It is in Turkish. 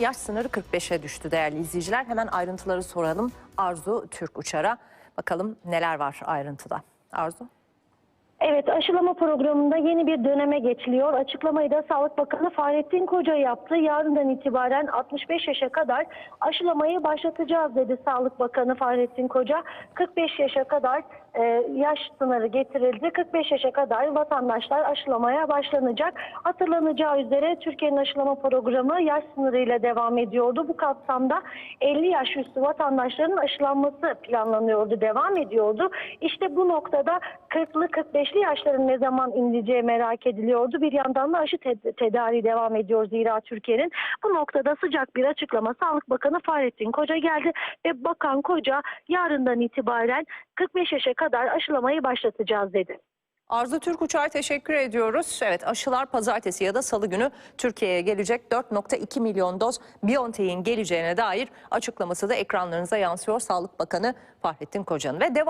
Yaş sınırı 45'e düştü değerli izleyiciler. Hemen ayrıntıları soralım Arzu Türk Uçar'a. Bakalım neler var ayrıntıda. Arzu. Evet aşılama programında yeni bir döneme geçiliyor. Açıklamayı da Sağlık Bakanı Fahrettin Koca yaptı. Yarından itibaren 65 yaşa kadar aşılamayı başlatacağız dedi Sağlık Bakanı Fahrettin Koca. 45 yaşa kadar e, yaş sınırı getirildi. 45 yaşa kadar vatandaşlar aşılamaya başlanacak. Hatırlanacağı üzere Türkiye'nin aşılama programı yaş sınırıyla devam ediyordu. Bu kapsamda 50 yaş üstü vatandaşların aşılanması planlanıyordu, devam ediyordu. İşte bu noktada 40'lı 45'li yaşların ne zaman inileceği merak ediliyordu. Bir yandan da aşı te- tedariği devam ediyor zira Türkiye'nin. Bu noktada sıcak bir açıklama Sağlık Bakanı Fahrettin Koca geldi ve Bakan Koca yarından itibaren 45 yaşa kadar aşılamayı başlatacağız dedi. Arzu Türk Uçar'a teşekkür ediyoruz. Evet aşılar pazartesi ya da salı günü Türkiye'ye gelecek 4.2 milyon doz BioNTech'in geleceğine dair açıklaması da ekranlarınıza yansıyor Sağlık Bakanı Fahrettin Koca'nın. Ve devam